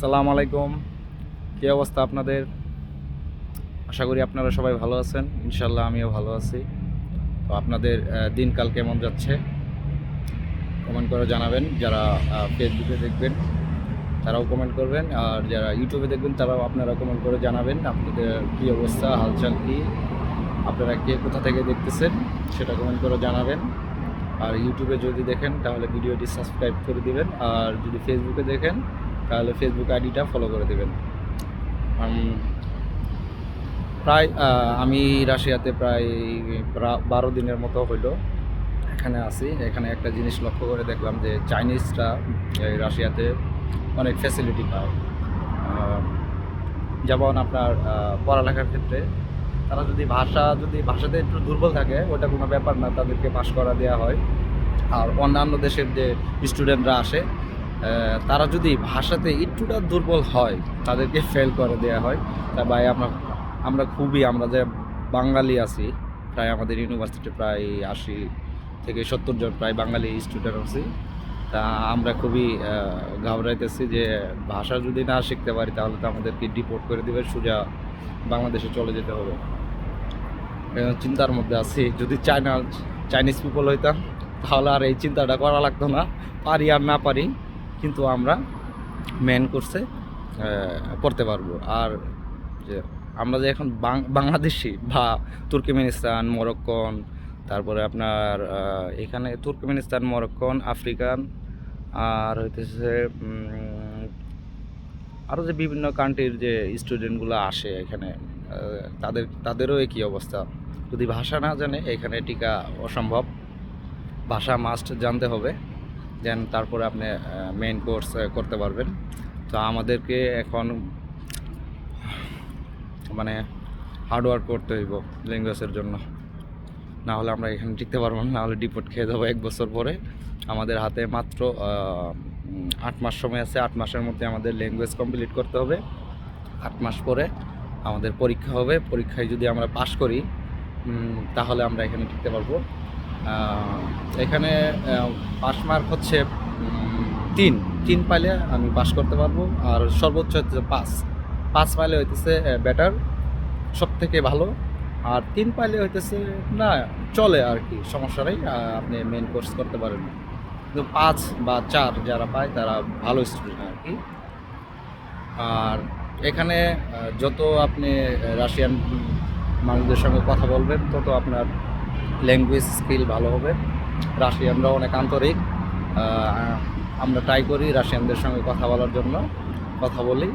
সালাম আলাইকুম। কী অবস্থা আপনাদের? আশা করি আপনারা সবাই ভালো আছেন। ইনশাল্লাহ আমিও ভালো আছি। তো আপনাদের দিনকাল কেমন যাচ্ছে? কমেন্ট করে জানাবেন। যারা ফেসবুকে দেখবেন, তারাও কমেন্ট করবেন। আর যারা ইউটিউবে দেখবেন, তারাও আপনারা কমেন্ট করে জানাবেন আপনাদের কী অবস্থা, হালচাল কী, আপনারা কে কোথা থেকে দেখতেছেন, সেটা কমেন্ট করে জানাবেন। আর ইউটিউবে যদি দেখেন, তাহলে ভিডিওটি সাবস্ক্রাইব করে দিবেন। আর যদি ফেসবুকে দেখেন তাহলে ফেসবুক আইডিটা ফলো করে দেবেন। প্রায় আমি রাশিয়াতে প্রায় বারো দিনের মতো হইল। এখানে আছি। এখানে একটা জিনিস লক্ষ্য করে দেখলাম যে চাইনিজরা রাশিয়াতে অনেক ফ্যাসিলিটি পায়। যেমন আপনার পড়ালেখার ক্ষেত্রে তারা যদি ভাষা, যদি ভাষাতে একটু দুর্বল থাকে ওটা কোনো ব্যাপার না, তাদেরকে পাশ করা দেওয়া হয়। আর অন্যান্য দেশের যে স্টুডেন্টরা আসে তারা যদি ভাষাতে একটুটা দুর্বল হয়, তাদেরকে ফেল করে দেওয়া হয়। তা ভাই, আমরা আমরা খুবই, আমরা যে বাঙালি আছি, প্রায় আমাদের ইউনিভার্সিটি প্রায় আশি থেকে সত্তর জন প্রায় বাঙালি স্টুডেন্ট আছি। তা আমরা খুবই ঘাবড়াইতেছি যে ভাষা যদি না শিখতে পারি, তাহলে তো আমাদেরকে ডিপোর্ট করে দেবে, সোজা বাংলাদেশে চলে যেতে হবে। চিন্তার মধ্যে আছি, যদি চায়না চাইনিজ পিপল হইতাম, তাহলে আর এই চিন্তাটা করা লাগতো না। পারি আর না পারি। কিন্তু আমরা মেন কোর্সে পড়তে পারব। আর যে আমরা যে এখন বাংলাদেশি বা তুর্কমেনিস্তান, মরক্কন, তারপরে আপনার এখানে তুর্কমেনিস্তান, মরক্কন, আফ্রিকান, আর হইতেছে আরও যে বিভিন্ন কান্ট্রির যে স্টুডেন্টগুলো আসে এখানে তাদের, তাদেরও একই অবস্থা। যদি ভাষা না জানে, এখানে টিকা অসম্ভব। ভাষা মাস্ট জানতে হবে। দেন তারপরে আপনি মেইন কোর্স করতে পারবেন। তো আমাদেরকে এখন মানে হার্ডওয়ার্ক করতে হইব ল্যাঙ্গুয়েজের জন্য। না হলে আমরা এখানে টিকতে পারব না হলে ডিপোর্ট খেয়ে যাব এক বছর পরে। আমাদের হাতে মাত্র আট মাস সময় আছে। আট মাসের মধ্যে আমাদের ল্যাঙ্গুয়েজ কমপ্লিট করতে হবে। আট মাস পরে আমাদের পরীক্ষা হবে। পরীক্ষায় যদি আমরা পাশ করি তাহলে আমরা এখানে টিকতে পারব। এখানে পাস মার্ক হচ্ছে তিন। তিন পাইলে আমি পাস করতে পারব, আর সর্বোচ্চ হচ্ছে পাঁচ। পাঁচ পাইলে হইতেছে বেটার সব থেকে ভালো, আর তিন পাইলে হইতেছে, না, চলে আর কি, সমস্যা নেই আপনি মেন কোর্স করতে পারেন। কিন্তু পাঁচ বা চার যারা পায়, তারা ভালো স্টুডেন্ট আর কি। আর এখানে যত আপনি রাশিয়ান মানুষদের সঙ্গে কথা বলবেন, তত আপনার ল্যাঙ্গুয়েজ স্কিল ভালো হবে। রাশিয়ানরা অনেক আন্তরিক। আমরা ট্রাই করি রাশিয়ানদের সঙ্গে কথা বলার জন্য। কথা বলি।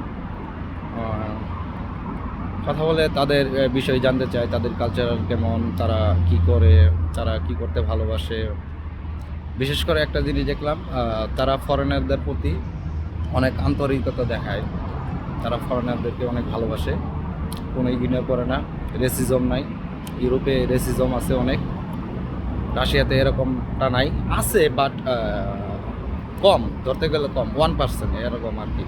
কথা বলে তাদের বিষয় জানতে চাই তাদের কালচারাল কেমন, তারা কি করে, তারা কি করতে ভালোবাসে। বিশেষ করে একটা জিনিস দেখলাম তারা ফরেনারদের প্রতি অনেক আন্তরিকতা দেখায়। তারা ফরেনারদেরকে অনেক ভালোবাসে। কোনো ইগনোর করে না। রেসিজম নাই। ইউরোপে রেসিজম আছে অনেক। রাশিয়াতে এরকমটা নাই। আছে বাট কম ধরতে গেলে কম ওয়ান পার্সেন্ট এরকম আর কি।